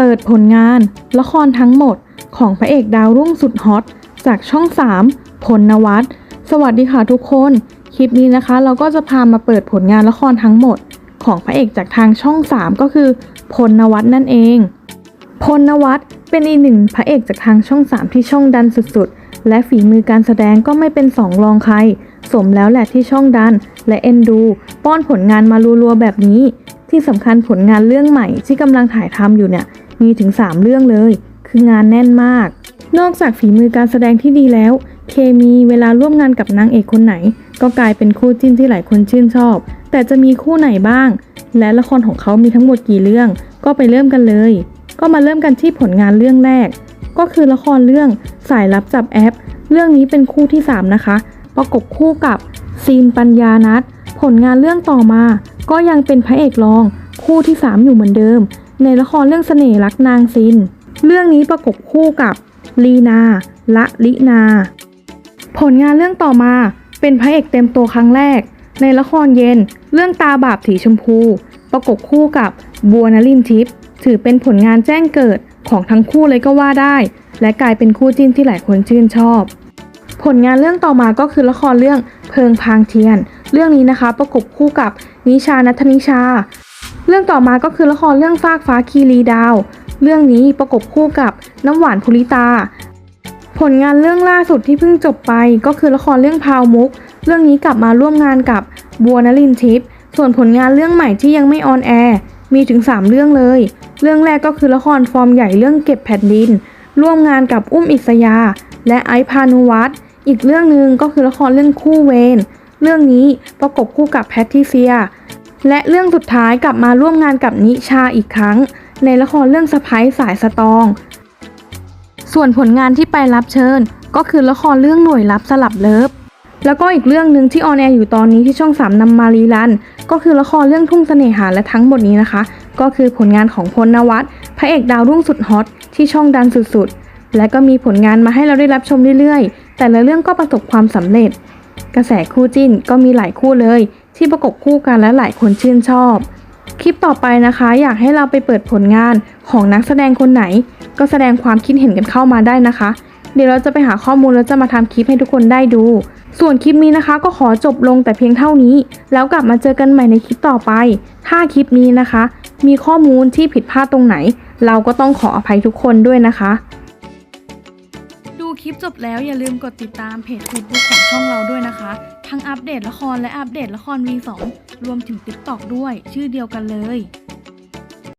เปิดผลงาน ละครทั้งหมดของพระเอกดาวรุ่งสุดฮอตจากช่อง3พลนวัตสวัสดีค่ะทุกคน คลิปนี้นะคะ เราก็จะพามาเปิดผลงานละครทั้งหมด ของพระเอกจากทางช่อง 3 ก็คือพลนวัตนั่นเอง พลนวัตเป็นอีกหนึ่งพระเอกจากทางช่อง 3 ที่ช่องดันสุดๆ และฝีมือการแสดงก็ไม่เป็นสองรองใคร สมแล้วแหละที่ช่องดัน และเอ็นดู ป้อนผลงานมารัวๆแบบนี้ ที่สำคัญผลงานเรื่องใหม่ที่กำลังถ่ายทำอยู่เนี่ย มีถึง 3 เรื่องเลย คืองานแน่นมาก นอกจากฝีมือการแสดงที่ดีแล้ว เคมีเวลาร่วมงานกับนางเอกคนไหน ก็กลายเป็นคู่จิ้นที่หลายคนชื่นชอบ แต่จะมีคู่ไหนบ้าง และละครของเขามีทั้งหมดกี่เรื่อง ก็ไปเริ่มกันเลย ก็มาเริ่มกันที่ผลงานเรื่องแรก ก็คือละครเรื่องสายลับจับแอป เรื่องนี้เป็นคู่ที่ 3 นะคะ ประกบคู่กับซีนปัญญานัทผลงานเรื่องต่อมา ก็ยังเป็นพระเอกรอง คู่ที่ 3 อยู่เหมือนเดิม ในละครเรื่องเสน่ห์รักนางซิน เรื่องนี้ประกบคู่กับลีนาละลินา ผลงานเรื่องต่อมาเป็นพระเอกเต็มตัวครั้งแรก ในละครเย็น เรื่องตาบาปถีชมพู ประกบคู่กับบัวนลินทิพย์ถือเป็นผลงานแจ้งเกิดของทั้งคู่เลยก็ว่าได้ และกลายเป็นคู่จิ้นที่หลายคนชื่นชอบ ผลงานเรื่องต่อมาก็คือละครเรื่องเพลิงพางเทียน เรื่องนี้นะคะประกบคู่กับนิชานัทนิชา เรื่องต่อมาก็คือละครเรื่องฟากฟ้าคีรีดาว เรื่องนี้ประกบคู่กับน้ำหวานภูริตา ผลงานเรื่องล่าสุดที่เพิ่งจบไปก็คือละครเรื่องพาวมุก เรื่องนี้กลับมาร่วมงานกับบัวนลินทิพย์ส่วนผลงานเรื่องใหม่ที่ยังไม่ออนแอร์มีถึง 3 เรื่องเลย เรื่องแรกก็คือละครฟอร์มใหญ่เรื่องเก็บแผ่นดิน ร่วมงานกับอุ้มอิสยา และไอซ์พานุวัฒน์อีกเรื่องหนึ่งก็คือละครเรื่องคู่เวรเรื่องนี้ประกบคู่กับแพทริเซีย และเรื่องสุดท้ายกลับมาร่วมงานกับนิชาอีกครั้ง ในละครเรื่องสะพ้ายสายสตอง ส่วนผลงานที่ไปรับเชิญ ก็คือละครเรื่องหน่วยลับสลับเลิฟแล้วก็อีกเรื่องหนึ่งที่ออนแอร์อยู่ตอนนี้ที่ช่องสามนำมารีรัน ก็คือละครเรื่องทุ่งเสน่หาและทั้งหมดนี้นะคะ ก็คือผลงานของพลนวัตพระเอกดาวรุ่งสุดฮอตที่ช่องดันสุดๆ และก็มีผลงานมาให้เราได้รับชมเรื่อยๆ แต่ละเรื่องก็ประสบความสำเร็จ กระแสคู่จิ้นก็มีหลายคู่เลย ที่ประกบคู่กันและหลายคนชื่นชอบ คลิปต่อไปนะคะ อยากให้เราไปเปิดผลงานของนักแสดงคนไหน ก็แสดงความคิดเห็นกันเข้ามาได้นะคะ เดี๋ยวเราจะไปหาข้อมูลแล้วจะมาทำคลิปให้ทุกคนได้ดู ส่วนคลิปนี้นะคะ ก็ขอจบลงแต่เพียงเท่านี้ แล้วกลับมาเจอกันใหม่ในคลิปต่อไป ถ้าคลิปนี้นะคะ มีข้อมูลที่ผิดพลาดตรงไหน เราก็ต้องขออภัยทุกคนด้วยนะคะ ลิปจบแล้วอย่าลืมกดติดตามเพจ Facebook ของช่องเราด้วยนะคะ ทั้งอัปเดตละครและอัปเดตละคร V2 รวมถึง TikTok ด้วย ชื่อเดียวกันเลย